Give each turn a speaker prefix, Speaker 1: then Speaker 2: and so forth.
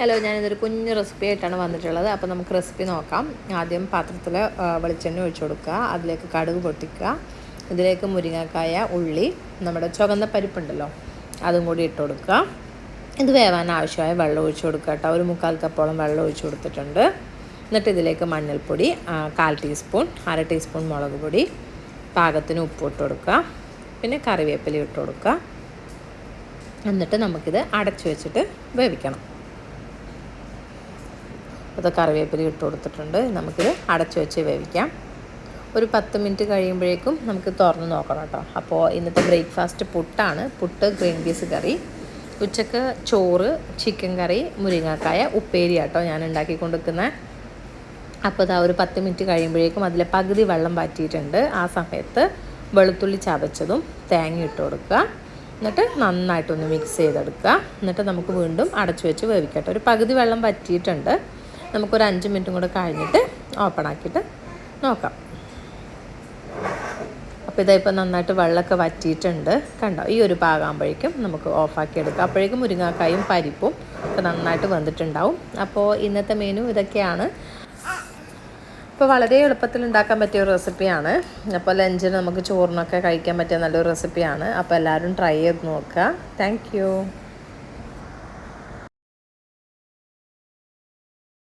Speaker 1: Hello ഞാനിതൊരു കുഞ്ഞു recipe ആയിട്ടാണ് വന്നിട്ടുള്ളത്. അപ്പോൾ നമുക്ക് റെസിപ്പി നോക്കാം. ആദ്യം പാത്രത്തിൽ വെളിച്ചെണ്ണ ഒഴിച്ചു കൊടുക്കുക. അതിലേക്ക് കടുക് പൊട്ടിക്കുക. ഇതിലേക്ക് മുരിങ്ങക്കായ ഉള്ളി നമ്മുടെ ചുവന്ന പരിപ്പുണ്ടല്ലോ അതും കൂടി ഇട്ട് കൊടുക്കുക. ഇത് വേവാൻ ആവശ്യമായ വെള്ളം ഒഴിച്ചു കൊടുക്കുക കേട്ടോ. ഒരു മുക്കാൽ കപ്പോളം വെള്ളം ഒഴിച്ചു കൊടുത്തിട്ടുണ്ട്. എന്നിട്ട് ഇതിലേക്ക് മഞ്ഞൾപ്പൊടി കാൽ ടീസ്പൂൺ അര ടീസ്പൂൺ മുളക് പൊടി പാകത്തിന് ഉപ്പ് ഇട്ട് കൊടുക്കുക. പിന്നെ കറിവേപ്പില ഇട്ട് കൊടുക്കുക. എന്നിട്ട് നമുക്കിത് അടച്ചു വെച്ചിട്ട് വേവിക്കണം. അത് കറിവേപ്പില ഇട്ട് കൊടുത്തിട്ടുണ്ട്. നമുക്കിത് അടച്ചു വെച്ച് വേവിക്കാം. ഒരു പത്ത് മിനിറ്റ് കഴിയുമ്പോഴേക്കും നമുക്ക് തുറന്ന് നോക്കണം കേട്ടോ. അപ്പോൾ ഇന്നത്തെ ബ്രേക്ക്ഫാസ്റ്റ് പുട്ടാണ്. പുട്ട് ഗ്രീൻ പീസ് കറി ഉച്ചയ്ക്ക് ചോറ് ചിക്കൻ കറി മുരിങ്ങക്കായ ഉപ്പേരി കേട്ടോ ഞാൻ ഉണ്ടാക്കി കൊടുക്കുന്നത് അപ്പോൾ ഇതാ ഒരു പത്ത് മിനിറ്റ് കഴിയുമ്പോഴേക്കും അതിലെ പകുതി വെള്ളം പാറ്റിയിട്ടുണ്ട് ആ സമയത്ത് വെളുത്തുള്ളി ചതച്ചതും തേങ്ങ ഇട്ട് കൊടുക്കുക. എന്നിട്ട് നന്നായിട്ടൊന്ന് മിക്സ് ചെയ്തെടുക്കുക. എന്നിട്ട് നമുക്ക് വീണ്ടും അടച്ചു വെച്ച് വേവിക്കട്ടെ ഒരു പകുതി വെള്ളം വറ്റിയിട്ടുണ്ട്. നമുക്കൊരു അഞ്ച് മിനിറ്റും കൂടെ കഴിഞ്ഞിട്ട് ഓപ്പൺ ആക്കിയിട്ട് നോക്കാം. അപ്പോൾ ഇതായിപ്പോൾ നന്നായിട്ട് വെള്ളമൊക്കെ വറ്റിയിട്ടുണ്ട്. കണ്ടോ? ഈ ഒരു പാകാകുമ്പോഴേക്കും നമുക്ക് ഓഫാക്കി എടുക്കാം. അപ്പോഴേക്കും മുരിങ്ങാക്കായും പരിപ്പും ഒക്കെ നന്നായിട്ട് വന്നിട്ടുണ്ടാവും. അപ്പോൾ ഇന്നത്തെ മെനു ഇതൊക്കെയാണ്. ഇപ്പോൾ വളരെ എളുപ്പത്തിൽ ഉണ്ടാക്കാൻ പറ്റിയ ഒരു റെസിപ്പിയാണ് അപ്പോൾ ലഞ്ചിന് നമുക്ക് ചോറിനൊക്കെ കഴിക്കാൻ പറ്റിയ നല്ലൊരു റെസിപ്പിയാണ് അപ്പോൾ എല്ലാവരും ട്രൈ ചെയ്ത് നോക്കുക. താങ്ക്